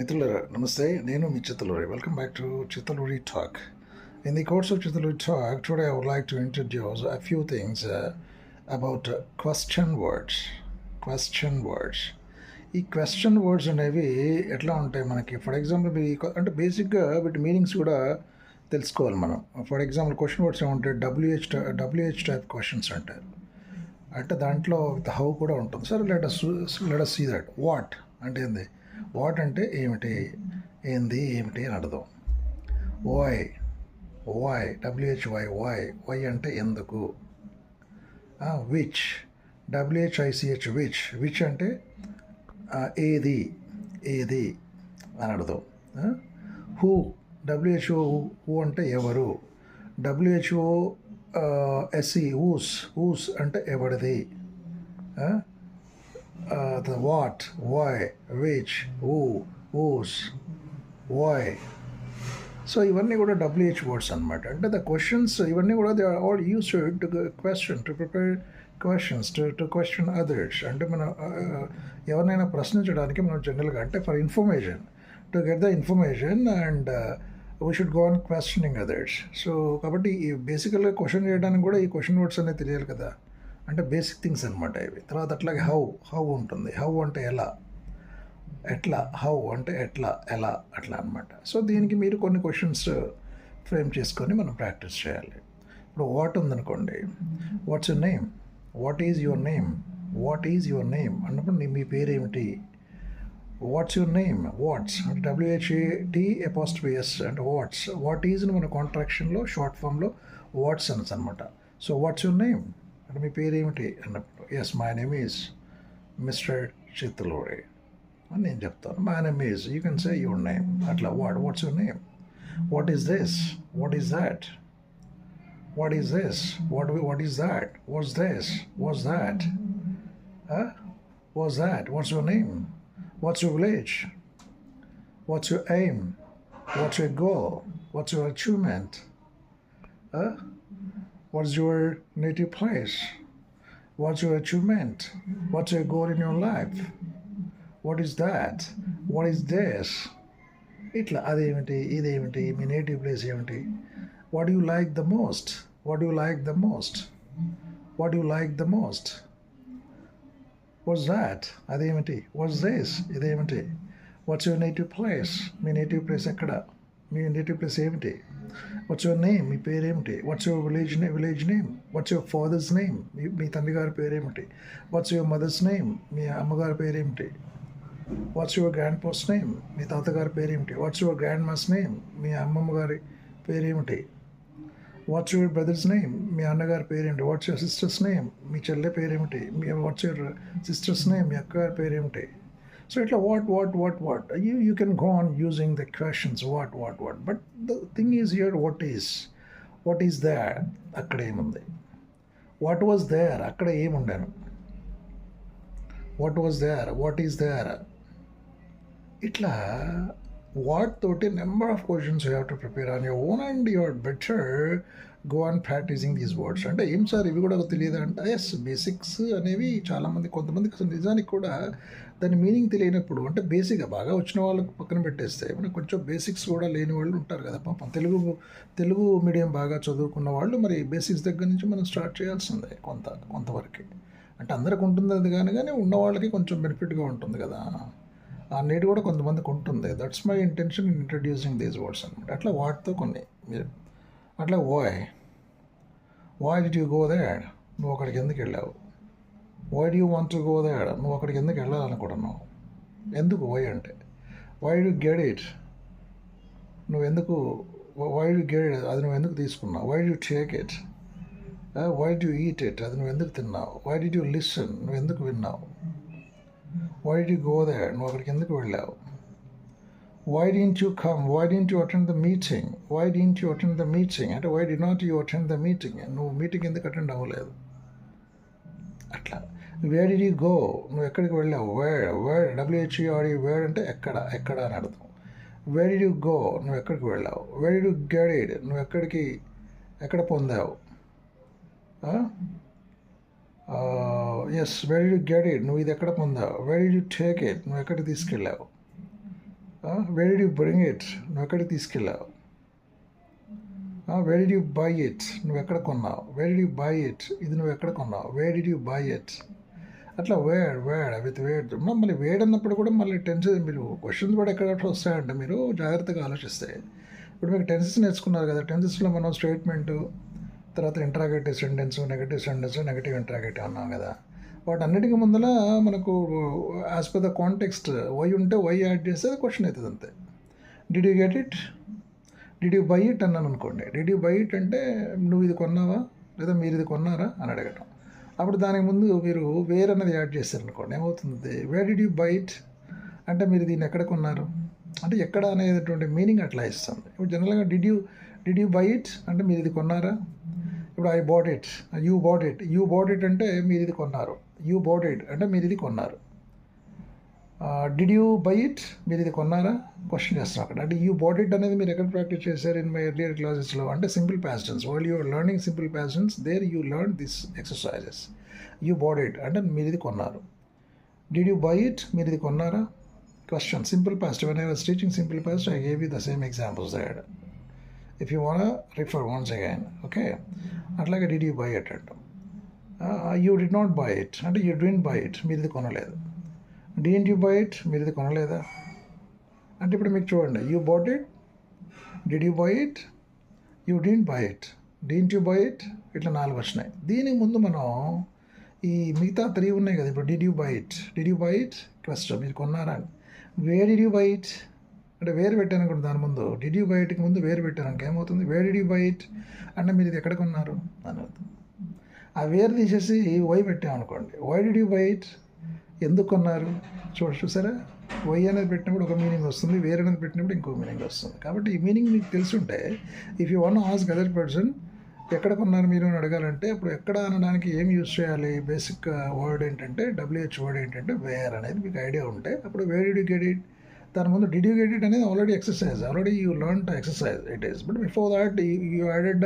మిత్రులరా నమస్తే. నేను మీ Chittaluri. Welcome back to Chittaluri talk in the course of Chittaluri talk today I would like to introduce a few things about question words question words ఈ question words అనేవి ఎట్లా ఉంటాయి మనకి? For example అంటే బేసిక్గా వీటి మీనింగ్స్ కూడా తెలుసుకోవాలి మనం. For example question words ఏమంటాయి? W H W H type questions అంటారు అంటే దాంట్లో విత్ హౌ కూడా ఉంటుంది. సరే let let see that what అంటే ఏంది? వాట్ అంటే ఏమిటి? ఏంది ఏమిటి అని అర్థం why why W H Y why why అంటే ఎందుకు? విచ్ డబ్ల్యూహెచ్ఐసిహెచ్ విచ్ విచ్ అంటే ఏది ఏది అని అర్థం హూ డబ్ల్యూహెచ్ఓ హూ అంటే ఎవరు? డబ్ల్యూహెచ్ఓ ఎస్సి ఊస్ ఊస్ అంటే ఎవరిది? Uh, the what why which, who, whose, why so ఇవన్నీ కూడా డబ్ల్యూహెచ్ వర్డ్స్ అనమాట అంటే ద క్వశ్చన్స్ ఇవన్నీ కూడా they are all use to question to prepare questions to to question others అంటే మనం uh, uh, ఎవరినైనా ప్రశ్నించడానికి మనం జనరల్గా అంటే for information to get the information and we should go on questioning others so కాబట్టి ఈ బేసికల్గా క్వశ్చన్ చేయడానికి కూడా ఈ క్వశ్చన్ వర్డ్స్ అనేది తెలియాలి కదా. అంటే బేసిక్ థింగ్స్ అనమాట ఇవి. తర్వాత అట్లాగే హౌ హౌ ఉంటుంది. హౌ అంటే ఎలా? ఎట్లా? హౌ అంటే ఎట్లా? ఎలా? అట్లా అనమాట సో దీనికి మీరు కొన్ని క్వశ్చన్స్ ఫ్రేమ్ చేసుకొని మనం ప్రాక్టీస్ చేయాలి. ఇప్పుడు వాట్ ఉందనుకోండి. What's your name? What is your name? What is your name? అన్నప్పుడు మీ పేరు ఏమిటి వాట్స్ యువర్ నేమ్? వాట్స్. అంటే డబ్ల్యూహెచ్ఏటి ఎపాస్ట్రిఎస్ అంటే వాట్స్. వాట్ ఈజ్ మన కాంట్రాక్షన్లో షార్ట్ ఫామ్లో వాట్స్ అనస్ అనమాట సో వాట్స్ యువర్ నేమ్? మీ పేరు ఏమిటి అన్నప్పుడు yes my name is mister Chittuluri అని నేను చెప్తాను my name is you can say your name అట్లా what what's your name what is this what is that what is this what what is that what's this what's that what's that what's your name what's your village what's your aim what's your goal what's your achievement what's your native place? What's your achievement? What's your goal in your life? What is that? What is this? ఇట్లా అదేమిటి ఇదేమిటి మీ native place ఏమిటి what you like the most what you like the most what you like the most what's that అదేమిటి what's this ఇదేమిటి what's your native place మీ native place ఎక్కడ మీ నేటివ్ ప్లేస్ ఏమిటి? వాట్స్ యువర్ నేమ్ మీ పేరేమిటి? What's your village name village name what's your father's name మీ మీ తండ్రి గారి పేరేమిటి? వాట్స్ యువర్ మదర్స్ నేమ్ మీ అమ్మగారి పేరేమిటి? What's your grand post name మీ తాతగారి పేరేమిటి? What's your grandma's name మీ అమ్మమ్మ గారి పేరేమిటి? వాట్స్ యువర్ బ్రదర్స్ నేమ్ మీ అన్నగారి పేరేమిటి? వాట్స్ యువర్ సిస్టర్స్ నేమ్ మీ చెల్లె పేరేమిటి? మీ వాట్స్ యువర్ సిస్టర్స్ నేమ్ మీ అక్కగారి పేరేమిటి? So ఇట్లా what what, what, what, what? You you go on using using the questions what what what. But the thing is here what what what there అక్కడ ఏముంది? వాట్ వాజ్ దేర్ అక్కడ ఏముండాను? What was there what there? There ఇట్లా what తోటి number of questions you have to prepare on your own and your better go on practising these words అంటే ఏం sir? ఇవి కూడా తెలియదు అంటే ఎస్ బేసిక్స్ అనేవి చాలామంది కొంతమందికి అసలు నిజానికి కూడా దాని మీనింగ్ తెలియనప్పుడు అంటే బేసిక్గా బాగా వచ్చిన వాళ్ళకి పక్కన పెట్టేస్తే మనకు కొంచెం బేసిక్స్ కూడా లేని వాళ్ళు ఉంటారు కదా. పాపం తెలుగు తెలుగు మీడియం బాగా చదువుకున్న వాళ్ళు మరి బేసిక్స్ దగ్గర నుంచి మనం స్టార్ట్ చేయాల్సిందే కొంత కొంతవరకు. అంటే అందరికి ఉంటుంది అది కానీ కానీ ఉన్న వాళ్ళకి కొంచెం బెనిఫిట్గా ఉంటుంది కదా. ఆ నీడ్ కూడా కొంతమందికి ఉంటుంది. That's my intention in introducing these words అనమాట అట్లా వాటితో కొన్ని మీరు అట్లా వాయ్ వాయ్ డి యూ గో దాడ్ నువ్వు అక్కడికి ఎందుకు వెళ్ళావు? Why did you want to go there నువ్వు అక్కడికి ఎందుకు వెళ్ళాలనుకుంటున్నావు? ఎందుకు వై అంటే? వై డూ గెట్ ఇట్ నువ్వు ఎందుకు వై డు గెట్ ఇట్ అది నువ్వు ఎందుకు తీసుకున్నావు? Why do take it why do eat it అది నువ్వు ఎందుకు తిన్నావు? వై డి యూ లిసన్ నువ్వు ఎందుకు విన్నావు? వై యు గో దాడ్ నువ్వు అక్కడికి ఎందుకు వెళ్ళావు? Why didn't you come why didn't you attend the meeting? Why didn't you attend the meeting? అంటే why did not you attend the meeting నువ్వు meeting ఎందుకు అటెండ్ అవ్వలేదు? అట్లా. వేర్ డి గో నువ్వు ఎక్కడికి వెళ్ళావు? వేర్ వేర్ డబ్ల్యూహెచ్ఈఆర్ఈ వేర్ అంటే ఎక్కడ? ఎక్కడ అని అర్థం వేర్ డి యూ గో నువ్వు ఎక్కడికి వెళ్ళావు? వేర్ డి యూ గెడెడ్ నువ్వు ఎక్కడికి ఎక్కడ పొందావు? Yes very you get it నువ్వు ఇది ఎక్కడ పొందావు? వెరీ యూ టేక్ ఇట్ నువ్వు ఎక్కడ తీసుకెళ్ళావు? వేర్ యూ బ్రింగ్ ఇట్ నువ్వు ఎక్కడ తీసుకెళ్ళావు? వేర్ యూ బై ఇట్ నువ్వు ఎక్కడ కొన్నావు? వేర్ యూ బై ఇట్ ఇది నువ్వు ఎక్కడ కొన్నావు? వేర్ యూ బై ఇట్ అట్లా వేడ్ వేడ్ విత్ వేడ్ మళ్ళీ వేడ్ అన్నప్పుడు కూడా మళ్ళీ టెన్సెస్ మీరు క్వశ్చన్స్ కూడా ఎక్కడ వస్తాయంటే మీరు జాగ్రత్తగా ఆలోచిస్తే. ఇప్పుడు మీకు టెన్సెస్ నేర్చుకున్నారు కదా టెన్సెస్లో మనం స్టేట్మెంట్ తర్వాత interrogative sentence negative sentence negative interrogative అన్నాం కదా. వాటన్నిటికీ ముందర మనకు as per the context why ఉంటే వై యాడ్ చేస్తే క్వశ్చన్ అవుతుంది అంతే. Did you get it did you buy it అన్నాను అనుకోండి. డిడ్ యూ బై ఇట్ అంటే నువ్వు ఇది కొన్నావా? లేదా మీరు ఇది కొన్నారా? అని అడగటం. అప్పుడు దానికి ముందు మీరు వేర్ అన్నది యాడ్ చేశారనుకోండి ఏమవుతుంది? Where did you buy it అంటే మీరు దీన్ని ఎక్కడ కొన్నారు? అంటే ఎక్కడ అనేటువంటి మీనింగ్ అట్లా ఇస్తుంది. ఇప్పుడు జనరల్గా did you did you buy it అంటే మీరు ఇది కొన్నారా? ఇప్పుడు I bought it you bought it you bought it అంటే మీరు ఇది కొన్నారు. యూ బాట్ ఇట్ అంటే మీరు ఇది కొన్నారు. డిడ్ యూ బై ఇట్ మీరు ఇది కొన్నారా? క్వశ్చన్ చేస్తాం అక్కడ. అంటే యూ బాట్ ఇట్ అనేది మీరు ఎక్కడ ప్రాక్టీస్ చేశారు? ఇన్ మై ఎర్లియర్ క్లాసెస్లో అంటే simple past tense while you learning simple past tense there you learn this exercises you bought it అంటే మీరు ఇది కొన్నారు. డిడ్ యూ బై ఇట్ మీరు ఇది కొన్నారా? Question simple past when I was teaching simple past I gave you the same examples that if you want refer once again okay అట్లాగే did you buy it అంటాం. You did not buy it అంటే you didn't buy it మీది ఇది కొనలేదు. Didn't you buy it మీది ఇది కొనలేదా? అంటే ఇప్పుడు మీకు చూడండి you bought it did you buy it you didn't buy it didn't you buy it ఇట్లా నాలుగు వచ్చినాయి. దీనికి ముందు మనం ఈ మిగతా త్రీ ఉన్నాయి కదా ఇప్పుడు did you buy it did you buy it question మీరు కొన్నారా? Where did you buy it అంటే వేరు పెట్టాను అనుకోండి దాని ముందు. డిడ్ యూ బై ఇట్కి ముందు వేరు పెట్టాను ఏమవుతుంది? Where did you buy it అంటే మీరు ఇది ఎక్కడ కొన్నారు? అని అవుతుంది ఆ వేరు తీసేసి వై పెట్టామనుకోండి why did you buy it ఎందుకు కొన్నారు? చూడ చూసారా? వై అనేది పెట్టినప్పుడు ఒక మీనింగ్ వస్తుంది. వేరే అనేది పెట్టినప్పుడు ఇంకో మీనింగ్ వస్తుంది. కాబట్టి ఈ మీనింగ్ మీకు తెలుసుంటే if you want ask other person ఎక్కడ కొన్నారు మీరు అని అడగాలంటే ఇప్పుడు ఎక్కడ అనడానికి ఏం యూజ్ చేయాలి? బేసిక్ వర్డ్ uh, ఏంటంటే డబ్ల్యూహెచ్ వర్డ్ ఏంటంటే వేర్ అనేది మీకు ఐడియా ఉంటే అప్పుడు వేర్ డి గెట్ ఇట్ దాని ముందు డిడ్ యూ గెట్ ఇట్ అనేది already exercise already you learn to exercise it is but before that you added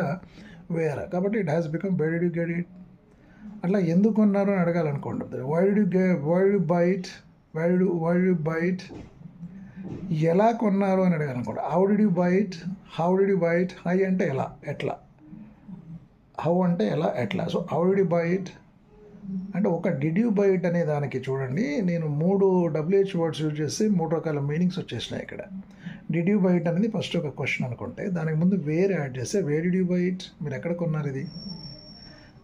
where కాబట్టి it has become where did you get it అట్లా ఎందుకు అన్నారు అని అడగాలనుకోండి. Why did get why did buy it why did why did buy it ఎలా కొన్నారు అని అడగాలనుకోండి. How did you buy it how did you buy it high అంటే ఎలా? ఎట్లా? హౌ అంటే ఎలా? ఎట్లా? So how did you buy it అంటే ఒక డిడ్యూబైట్ బైట్ అనే దానికి చూడండి. నేను మూడు డబ్ల్యూహెచ్ వర్డ్స్ యూజ్ చేసి మూడు రకాల మీనింగ్స్ వచ్చేసినాయి ఇక్కడ. Did you buy it buy it అనేది ఫస్ట్ ఒక క్వశ్చన్ అనుకుంటే దానికి ముందు వేర్ యాడ్ చేస్తే వే డిడ్యూబైట్ బైట్ మీరు ఎక్కడ కొన్నారు ఇది?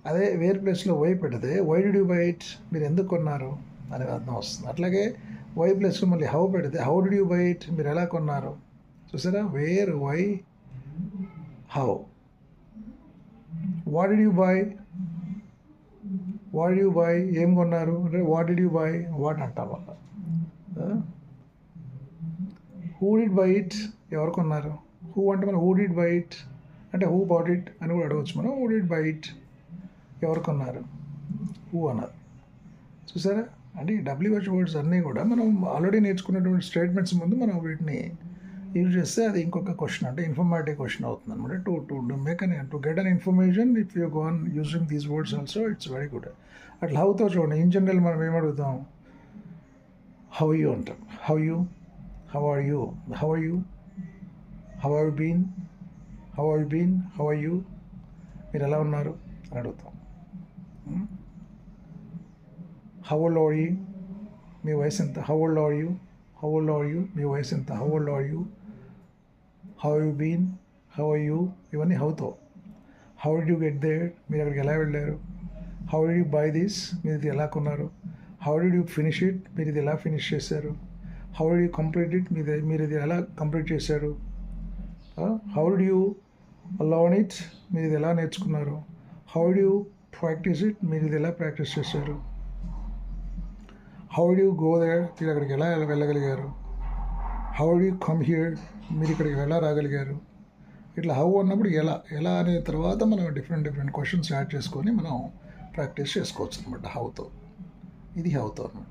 అదే వేర్ ప్లేస్లో వై పెడితే వై డిడ్యూబైట్ బైట్ మీరు ఎందుకు కొన్నారు? అనే అర్థం వస్తుంది. అట్లాగే వై ప్లేస్లో మళ్ళీ హౌ పెడితే హౌ డిడ్ యూ బైట్ మీరు ఎలా కొన్నారు? చూసారా? Where why how what did you buy what you buy ఏం కొన్నారు? అంటే what did you buy what అంటాం వాళ్ళ హూ డిడ్ బై ఇట్ ఎవరు కొన్నారు? హూ అంటే మనం హూ డిడ్ బై ఇట్ అంటే హూ బాట్ ఇట్ అని కూడా అడగవచ్చు మనం. హూ డిడ్ బై ఇట్ ఎవరు కొన్నారు? హూ అన్నారు? చూసారా? అంటే ఈ డబ్ల్యూహెచ్ వర్డ్స్ అన్నీ కూడా మనం ఆల్రెడీ నేర్చుకున్నటువంటి స్టేట్మెంట్స్ ముందు మనం వీటిని యూజ్ చేస్తే అది ఇంకొక క్వశ్చన్ అంటే ఇన్ఫర్మేటివ్ క్వశ్చన్ అవుతుంది అనమాట to to make an to get an information if you gone using these words also it's very good అట్లా హౌతో చూడండి. ఇన్ జనరల్ మనం ఏమడుగుతాం హౌ యూ అంటాం. How you how are you how are you how are been how are been how are you మీరు ఎలా ఉన్నారు? అని అడుగుతాం. హౌ ఓల్డ్ ఆర్ యూ మీ వయసు ఎంత? How old are you how old are you మీ వయసు ఎంత? How old are you how you been how are you ఇవన్నీ హౌతో. How do you get there మీరు అక్కడికి ఎలా వెళ్ళారు? How do you buy this మీరు ఇది ఎలా కొన్నారు? How do you finish it మీరు ఇది ఎలా ఫినిష్ చేశారు? How do you complete it మీరు మీరు ఇది ఎలా కంప్లీట్ చేశారు? How do you learn it మీరు ఇది ఎలా నేర్చుకున్నారు? How do you practise it మీరు ఇది ఎలా ప్రాక్టీస్ చేశారు? How do you go there మీరు అక్కడికి ఎలా వెళ్ళగలిగారు? హౌ యూ కమ్ హియర్ మీరు ఇక్కడికి ఎలా రాగలిగారు? ఇట్లా హౌ అన్నప్పుడు ఎలా? ఎలా అనే తర్వాత మనం డిఫరెంట్ డిఫరెంట్ క్వశ్చన్స్ యాడ్ చేసుకొని మనం ప్రాక్టీస్ చేసుకోవచ్చు అనమాట హౌతో ఇది హౌతో అనమాట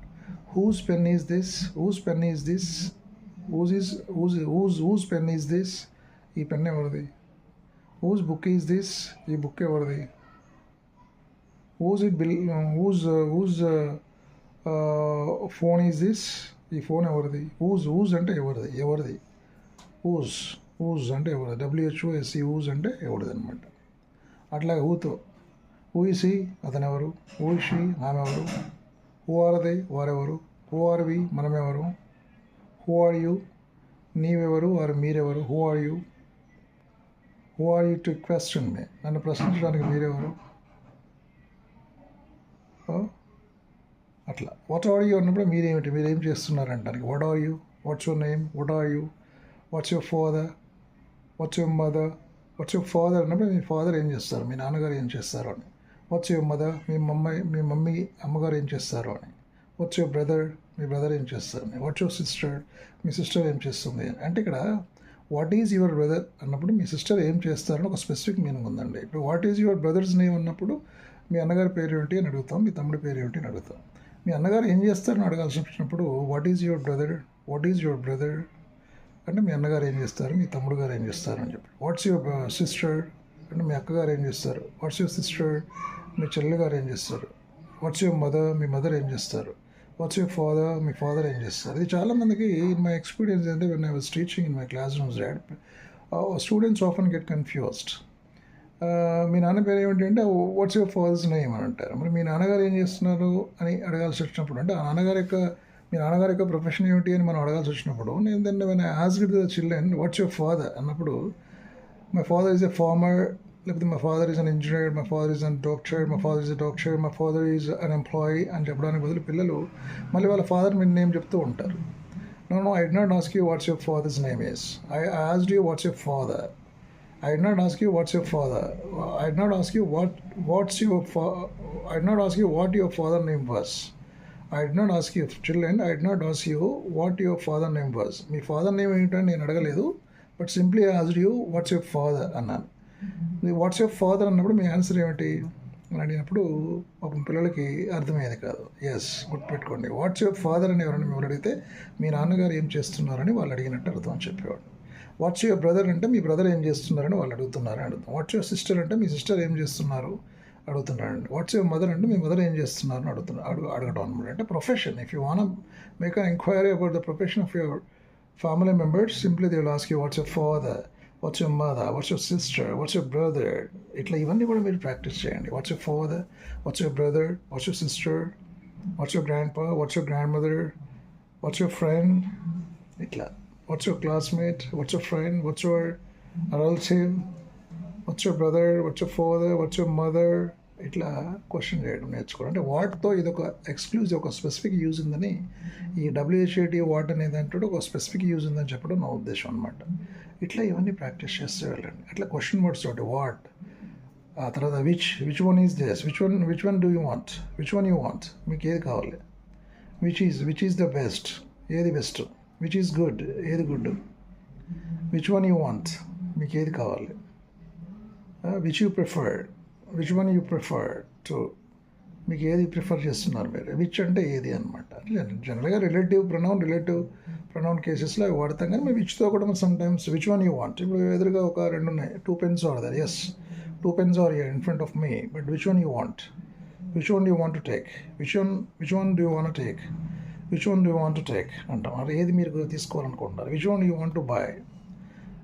whose pen is this whose pen is this whose is whose whose whose pen is this ఈ పెన్ ఎవరిది? హూజ్ బుక్ ఈజ్ దిస్ ఈ బుక్ ఎవరిది? Whose it bill whose whose phone is this ఈ ఫోన్ ఎవరిది? Whose whose అంటే ఎవరిది? ఎవరిది? Whose whose అంటే ఎవరిది? డబ్ల్యూహెచ్ఓఎస్సి ఊజ్ అంటే ఎవరిది అనమాట అట్లాగే ఊతో. ఊయిసి అతను ఎవరు ఊషి ఆమె ఎవరు హూ వారెవరు? ఊఆర్వి మనమెవరు? హూ ఆర్ యూ నీవెవరు? వారు మీరెవరు? Who are you who are you to question me నన్ను ప్రశ్నించడానికి మీరెవరు? అట్లా. వాట్ ఆర్ యూ అన్నప్పుడు మీరేమిటి? మీరు ఏం చేస్తున్నారు అంటానికి what are you what's your name what are you what's your father what's your mother what's your father అన్నప్పుడు మీ ఫాదర్ ఏం చేస్తారు? మీ నాన్నగారు ఏం చేస్తారు అని. వాట్స్ యువర్ మదర్ మీ మమ్మీ మీ మమ్మీ అమ్మగారు ఏం చేస్తారు అని. వాట్స్ యువర్ బ్రదర్ మీ బ్రదర్ ఏం చేస్తారు అని. వాట్స్ యువర్ సిస్టర్ మీ సిస్టర్ ఏం చేస్తుంది అని. అంటే ఇక్కడ వాట్ ఈజ్ యువర్ బ్రదర్ అన్నప్పుడు మీ సిస్టర్ ఏం చేస్తారని ఒక స్పెసిఫిక్ మీనింగ్ ఉందండి. ఇప్పుడు what is your brother's name అన్నప్పుడు మీ అన్నగారి పేరు ఏమిటి అని అడుగుతాం మీ తమ్ముడి పేరు ఏమిటి అని అడుగుతాం. మీ అన్నగారు ఏం చేస్తారని అడగాల్సి వచ్చినప్పుడు what is your brother what is your brother అంటే మీ అన్నగారు ఏం చేస్తారు? మీ తమ్ముడు గారు ఏం చేస్తారు? అని చెప్పి. వాట్స్ యువర్ సిస్టర్ అంటే మీ అక్కగారు ఏం చేస్తారు? వాట్స్ యువర్ సిస్టర్ మీ చెల్లి గారు ఏం చేస్తారు? వాట్స్ యువర్ మదర్ మీ మదర్ ఏం చేస్తారు? వాట్స్ యువర్ ఫాదర్ మీ ఫాదర్ ఏం చేస్తారు? ఇది చాలామందికి ఇన్ మై ఎక్స్పీరియన్స్ అంటే when I was teaching in my classrooms that students often get confused మీ నాన్న పేరు ఏమిటి అంటే వాట్స్ యువర్ ఫాదర్స్ నేమ్ అని అంటారు. మరి మీ నాన్నగారు ఏం చేస్తున్నారు అని అడగాల్సి వచ్చినప్పుడు అంటే ఆ నాన్నగారి యొక్క మీ నాన్నగారి యొక్క ప్రొఫెషన్ ఏమిటి అని మనం అడగాల్సి వచ్చినప్పుడు నేను దాన్ని when asked the children what's your father అన్నప్పుడు my father is a farmer లేకపోతే my father is an engineer my father is an doctor my father is a doctor my father is an employee అని చెప్పడానికి బదులు పిల్లలు మళ్ళీ వాళ్ళ father మీ name చెప్తూ ఉంటారు. No no I did not ask you what's your father's name is I asked you what's your father I did not ask you what's your father. I did not ask you what what's your fa- I did not ask you what your father name was. I did not ask you children. I did not ask you what your father name was. మీ father name ఏంటని నేను అడగలేదు but simply asked you what's your father అన్నాను what's your father అన్నప్పుడు మీ answer ఏమిటి అని అడిగినప్పుడు ఒక పిల్లలకి అర్థమయ్యేది కాదు ఎస్ గుర్తుపెట్టుకోండి వాట్స్ యువర్ ఫాదర్ అని ఎవరైనా మిమ్మల్ని అడిగితే మీ నాన్నగారు ఏం చేస్తున్నారని వాళ్ళు అడిగినట్టు అర్థం అని చెప్పేవాడు వాట్స్ యువర్ బ్రదర్ అంటే మీ బ్రదర్ ఏం చేస్తున్నారని వాళ్ళు అడుగుతున్నారు అడుగుతాం వాట్స్ యువర్ సిస్టర్ అంటే మీ సిస్టర్ ఏం చేస్తున్నారు? అడుగుతున్నారండి వాట్స్ యువర్ మదర్ అంటే మీ మదర్ ఏం చేస్తున్నారు అని అడుగుతున్నారు అడుగు అడగడం అనమాట. అంటే profession if you want make an enquiry about the profession of your family members simply they will ask you what's your father what's your mother what's your sister what's your brother ఇట్లా ఇవన్నీ కూడా మీరు practice చేయండి. What's your father what's your brother what's your sister what's your grandpa what's your grandmother what's your friend ఇట్లా. What's your classmate what's your friend what's your relative, what's your brother what's your father, what's your mother ఇట్లా question చేయడం నేర్చుకోవడం. అంటే వాట్తో ఇది ఒక exclusive ఒక specific use ఉందని ఈ డబ్ల్యూహెచ్ఏటి వాట్ అనేది అంటే ఒక స్పెసిఫిక్ యూజ్ ఉందని చెప్పడం నా ఉద్దేశం అనమాట ఇట్లా ఇవన్నీ ప్రాక్టీస్ చేస్తూ వెళ్ళండి. అట్లా క్వశ్చన్ వర్డ్స్ తోటి వాట్ ఆ తర్వాత which which one is this which one which one do you want which one you want మీకు ఏది కావాలి? Which is which is the best ఏది బెస్ట్ విచ్ ఈస్ గుడ్ ఏది good which one you want మీకు ఏది కావాలి? Which you prefer which one you prefer to మీకు ఏది ప్రిఫర్ చేస్తున్నారు మీరు? విచ్ అంటే ఏది అనమాట జనరల్గా రిలేటివ్ ప్రొనౌన్ రిలేటివ్ ప్రొనౌన్ కేసెస్లో అవి వాడతాం కానీ మేము విచ్తో కూడా sometimes which one you want ఇప్పుడు ఎదురుగా ఒక రెండు ఉన్నాయి. Two pens are there yes two pens are in front of me but which one you want which one you want to take which one which one do want take which one you want to take అంటాం. అంటే ఏది మీరు తీసుకోవాలనుకుంటున్నారు? Which one you want to buy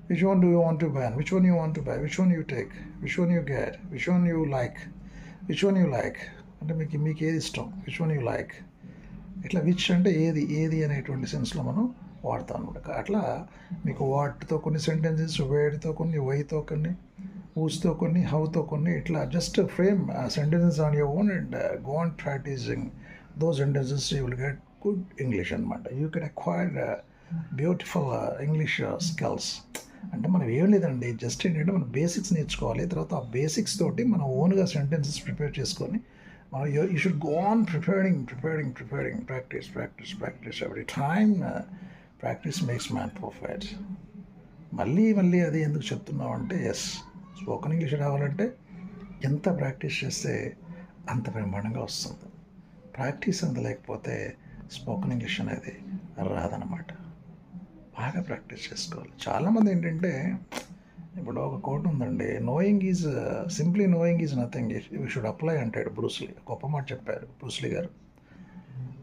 which one do you want to buy which one you want to buy which one you take which one you get which one you like which one you like అంటే మీకు మీకు ఏది ఇష్టం? Which one you like ఇట్లా which అంటే ఏది? ఏది అనేటువంటి సెన్స్లో మనం వాడతాం అనమాట అట్లా మీకు వాట్తో కొన్ని సెంటెన్సెస్ వేడితో కొన్ని వైతో కొన్ని ఊస్తో కొన్ని హౌతో కొన్ని ఇట్లా just frame sentences on your own and go on practicing those sentences you will get good English అనమాట you can acquire beautiful English skills అంటే మనం ఏం లేదండి జస్ట్ ఏంటంటే మనం బేసిక్స్ నేర్చుకోవాలి తర్వాత ఆ బేసిక్స్ తోటి మనం ఓన్గా సెంటెన్సెస్ ప్రిపేర్ చేసుకొని మనం you should go on preparing preparing preparing practice practice practice every time practice makes man perfect మళ్ళీ మళ్ళీ అది ఎందుకు చెప్తున్నావు అంటే ఎస్ స్పోకెన్ ఇంగ్లీష్ రావాలంటే ఎంత ప్రాక్టీస్ చేస్తే అంత బ్రహ్మాండంగా వస్తుంది. ప్రాక్టీస్ అంత లేకపోతే స్పోకెన్ ఇంగ్లీష్ అనేది రాదనమాట బాగా ప్రాక్టీస్ చేసుకోవాలి. చాలామంది ఏంటంటే ఇప్పుడు ఒక కోట్ ఉందండి knowing is simply knowing is nothing you should apply అంటాడు బ్రూస్లీ గొప్ప మాట చెప్పారు బ్రూస్లీ గారు.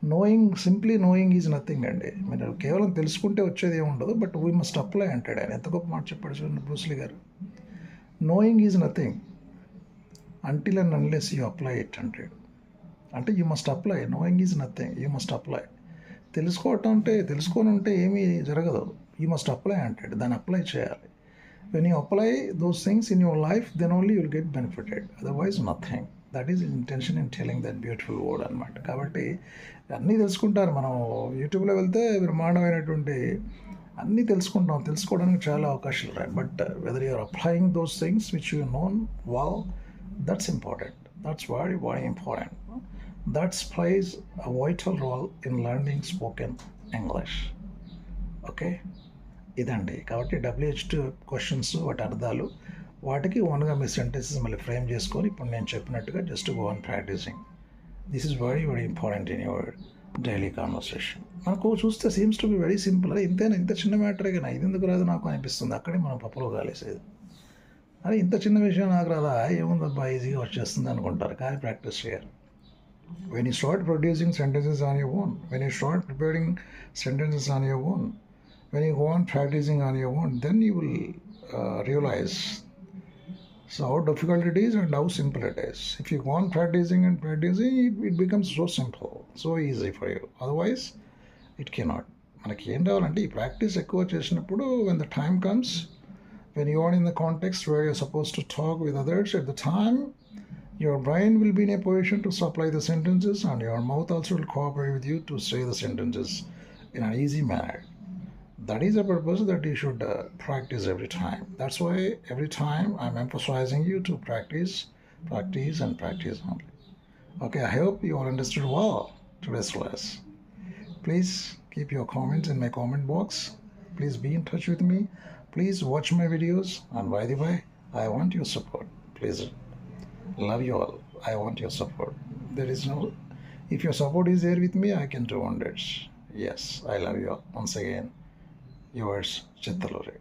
Knowing simply knowing is nothing అండి. మీరు కేవలం తెలుసుకుంటే వచ్చేది ఏముండదు బట్ వీ మస్ట్ అప్లై అంటాడు ఆయన. ఎంత గొప్ప మాట చెప్పాడు చూడండి బ్రూస్లీ గారు. Knowing is nothing until and unless you apply it అంటాడు. అంటే you must apply knowing is nothing you must apply తెలుసుకోవటం అంటే తెలుసుకొని ఉంటే ఏమీ జరగదు. యూ మస్ట్ అప్లై అంటాడు. దాన్ని అప్లై చేయాలి. When you apply those things in your life then only you'll get benefited otherwise nothing that is intention in telling that beautiful word అనమాట కాబట్టి అన్నీ తెలుసుకుంటారు. మనం యూట్యూబ్లో వెళ్తే బ్రహ్మాండమైనటువంటి అన్నీ తెలుసుకుంటాం. తెలుసుకోవడానికి చాలా అవకాశాలు ఉన్నాయి. But whether you are applying those things which you known well that's important that's వాడి వాడి important that's plays a vital role in learning spoken English okay ఇదండి. కాబట్టి డబ్ల్యూహెచ్ టూ క్వశ్చన్స్ వాటి అర్థాలు. వాటికి ఓన్గా మీ సెంటెన్సెస్ మళ్ళీ ఫ్రేమ్ చేసుకొని ఇప్పుడు నేను చెప్పినట్టుగా just go on practicing this is very very important in your daily conversation మనకు చూస్తే seems to be very simple అదే ఇంతేనా ఇంత చిన్న మ్యాటరే కానీ ఇది ఎందుకు రాదు నాకు అనిపిస్తుంది. అక్కడే మనం పప్పులో కాలేసేది. అరే ఇంత చిన్న విషయం నాకు రాదా? ఏముందబ్బా? ఈజీగా వచ్చేస్తుంది అనుకుంటారు. కానీ ప్రాక్టీస్ చేయాలి when you start producing sentences on your own, when you start preparing sentences on your own, when you go on practicing on your own, then you will uh, realize so how difficult it is and how simple it is. If you go on practicing and practicing, it, it becomes so simple, so easy for you. Otherwise, it cannot. మనకి ఏం రావాలంటే ఈ practice ఎక్కువ చేసినప్పుడు when the time comes when you are in the context where you're supposed to talk with others at the time your brain will be in a position to supply the sentences and your mouth also will cooperate with you to say the sentences in an easy manner. That is a purpose that you should uh, practice every time. That's why every time i'm emphasizing you to practice practice and practice only. Okay i hope you all understood well today's class. Please keep your comments in my comment box. Please be in touch with me. Please watch my videos. And by the way i want your support. Please love you all. I want your support. There is no, if your support is there with me, I can do wonders. Yes, I love you all. Once again, yours, Chittaluri.